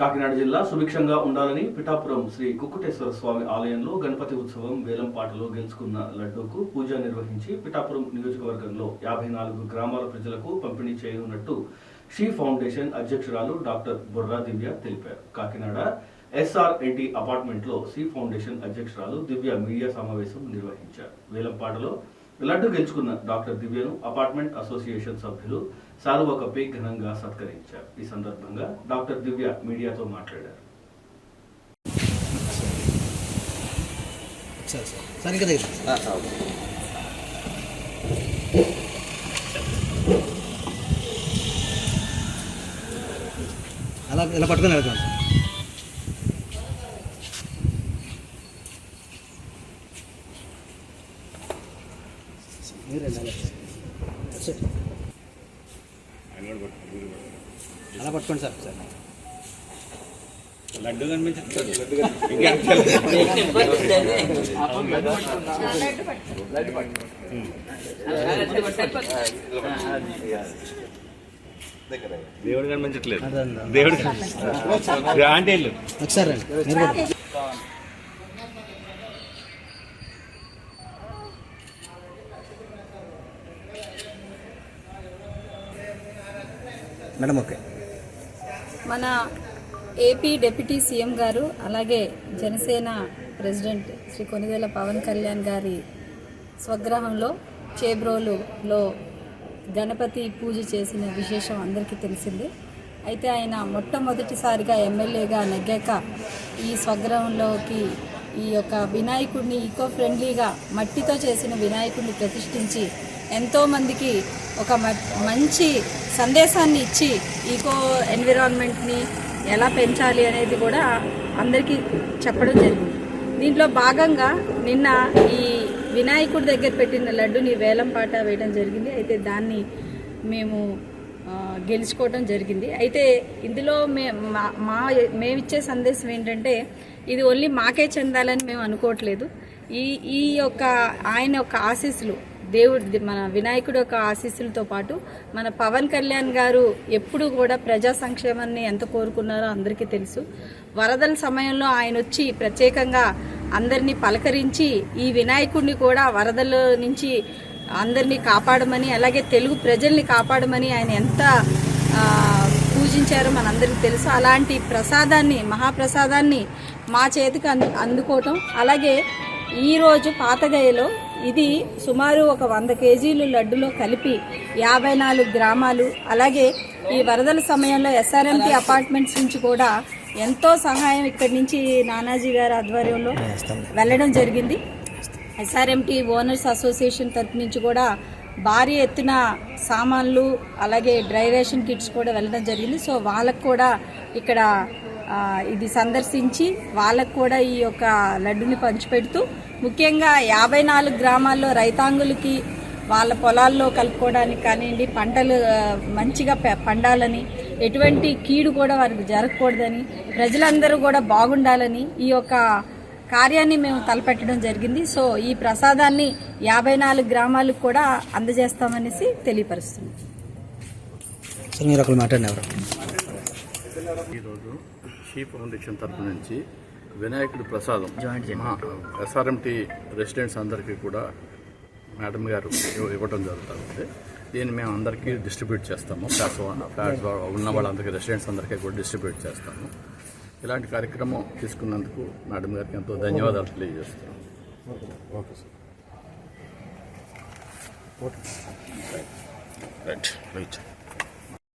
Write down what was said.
కాకినాడ జిల్లా సుభిక్షంగా ఉండాలని పిఠాపురం శ్రీ కుక్కుటేశ్వర స్వామి ఆలయంలో గణపతి ఉత్సవం వేలంపాటలో గెలుచుకున్న లడ్డూకు పూజ నిర్వహించి పిఠాపురం నియోజకవర్గంలో యాభై నాలుగు గ్రామాల ప్రజలకు పంపిణీ చేయనున్నట్టు షీ ఫౌండేషన్ అధ్యక్షురాలు డాక్టర్ బుర్రా దివ్య తెలిపారు. కాకినాడ ఎస్ఆర్ఎన్టీ అపార్ట్మెంట్లో సి ఫౌండేషన్ అధ్యక్షురాలు దివ్య మీడియా సమావేశం నిర్వహించారు. వేలంపాటలో లడ్డు గెలుచుకున్న డాక్టర్ దివ్యను అపార్ట్మెంట్ అసోసియేషన్ సభ్యులు సాలువ కప్పి ఘనంగా సత్కరించారు. ఈ సందర్భంగా డాక్టర్ దివ్య మీడియాతో మాట్లాడారు. Sir sir. సార్ ఇంకా దగ్గర అలా ఇలా పట్టుకొని వెళ్తాను. అలా పట్టుకోండి సార్ సార్. లడ్డు కనిపించట్లేదు దేవుడు కనిపించట్లేదు. దేవుడు వెళ్ళు ఒకసారి రండి మీరు కూడా మేడం ఓకే మన ఏపీ డిప్యూటీ సీఎం గారు అలాగే జనసేన ప్రెసిడెంట్ శ్రీ కొనిదేల పవన్ కళ్యాణ్ గారి స్వగ్రహంలో చేబ్రోలులో గణపతి పూజ చేసిన విశేషం అందరికీ తెలిసిందే. అయితే ఆయన మొట్టమొదటిసారిగా ఎమ్మెల్యేగా నెగ్గాక ఈ స్వగ్రహంలోకి ఈ యొక్క వినాయకుడిని ఈకో ఫ్రెండ్లీగా మట్టితో చేసిన వినాయకుడిని ప్రతిష్ఠించి ఎంతోమందికి ఒక మ- మంచి సందేశాన్ని ఇచ్చి ఈకో ఎన్విరాన్మెంట్ని ఎలా పెంచాలి అనేది కూడా అందరికీ చెప్పడం జరిగింది. దీంట్లో భాగంగా నిన్న ఈ వినాయకుడి దగ్గర పెట్టిన లడ్డుని వేలం పాట వేయడం జరిగింది. అయితే దాన్ని మేము గెలుచుకోవడం జరిగింది. అయితే ఇందులో మే మా మా మేమిచ్చే సందేశం ఏంటంటే ఇది ఓన్లీ మాకే చెందాలని మేము అనుకోవట్లేదు. ఈ ఈ యొక్క ఆయన యొక్క ఆశీస్సులు దేవుడి మన వినాయకుడు యొక్క ఆశీస్సులతో పాటు మన పవన్ కళ్యాణ్ గారు ఎప్పుడు కూడా ప్రజా సంక్షేమాన్ని ఎంత కోరుకున్నారో అందరికీ తెలుసు. వరదల సమయంలో ఆయన వచ్చి ప్రత్యేకంగా అందరినీ పలకరించి ఈ వినాయకుడిని కూడా వరదల నుంచి అందరినీ కాపాడమని అలాగే తెలుగు ప్రజల్ని కాపాడమని ఆయన ఎంత పూజించారో మనందరికీ తెలుసు. అలాంటి ప్రసాదాన్ని మహాప్రసాదాన్ని మా చేతికి అందుకోవటం. అలాగే ఈరోజు పాతగయలో ఇది సుమారు ఒక వంద కేజీలు లడ్డులో కలిపి యాభై నాలుగు గ్రామాలు. అలాగే ఈ వరదల సమయంలో ఎస్ఆర్ఎంపీ అపార్ట్మెంట్స్ నుంచి కూడా ఎంతో సహాయం ఇక్కడి నుంచి నానాజీ గారి ఆధ్వర్యంలో వెళ్ళడం జరిగింది. ఎస్ఆర్ఎంటీ ఓనర్స్ అసోసియేషన్ తరపు నుంచి కూడా భారీ ఎత్తున సామాన్లు అలాగే డ్రై రేషన్ కిట్స్ కూడా వెళ్ళడం జరిగింది. సో వాళ్ళకు కూడా ఇక్కడ ఇది సందర్శించి వాళ్ళకు కూడా ఈ యొక్క లడ్డుని పంచిపెడుతూ ముఖ్యంగా యాభై నాలుగు గ్రామాల్లో రైతాంగులకి వాళ్ళ పొలాల్లో కలుపుకోవడానికి కానివ్వండి పంటలు మంచిగా పె- పండాలని ఎటువంటి కీడు కూడా వారికి జరగకూడదని ప్రజలందరూ కూడా బాగుండాలని ఈ యొక్క కార్యాన్ని మేము తలపెట్టడం జరిగింది. సో ఈ ప్రసాదాన్ని యాభై నాలుగు గ్రామాలకు కూడా అందజేస్తామనేసి తెలియపరుస్తుంది మీరు ఈరోజు షీ ఫౌండేషన్ తరపు నుంచి వినాయకుడి ప్రసాదం. ఎస్ఆర్ఎంటీ రెసిడెంట్స్ అందరికీ కూడా మేడం గారు ఇవ్వ- ఇవ్వడం జరుగుతుంది. దీన్ని మేము అందరికీ డిస్ట్రిబ్యూట్ చేస్తాము. ఫ్లాట్స్ ఫ్లాట్స్ ఉన్న వాళ్ళందరికీ రెసిడెంట్స్ అందరికీ కూడా డిస్ట్రిబ్యూట్ చేస్తాము. ఇలాంటి కార్యక్రమం తీసుకున్నందుకు మేడం గారికి ఎంతో ధన్యవాదాలు తెలియజేస్తున్నాం. Right right